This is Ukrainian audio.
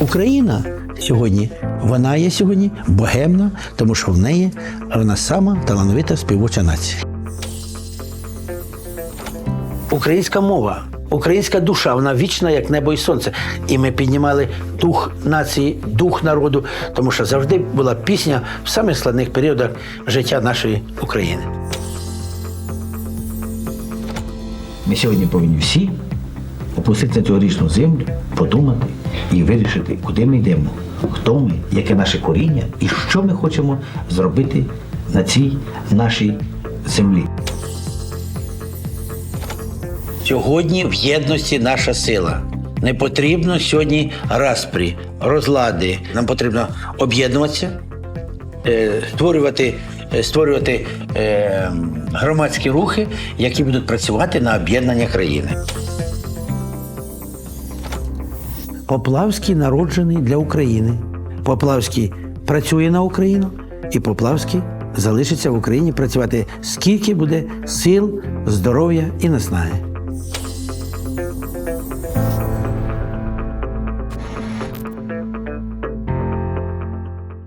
Україна сьогодні, вона є сьогодні богемна, тому що в неї вона сама талановита співоча нація. Українська мова, українська душа, вона вічна, як небо і сонце. І ми піднімали дух нації, дух народу, тому що завжди була пісня в самих складних періодах життя нашої України. Ми сьогодні повинні всі опустити на цю річну землю, подумати і вирішити, куди ми йдемо, хто ми, яке наше коріння і що ми хочемо зробити на цій нашій землі. Сьогодні в єдності наша сила. Не потрібно сьогодні распрі, розлади. Нам потрібно об'єднуватися, е, створювати, е, створювати е, громадські рухи, які будуть працювати на об'єднання країни. Поплавський народжений для України. Поплавський працює на Україну, і Поплавський залишиться в Україні працювати скільки буде сил, здоров'я і наснаги.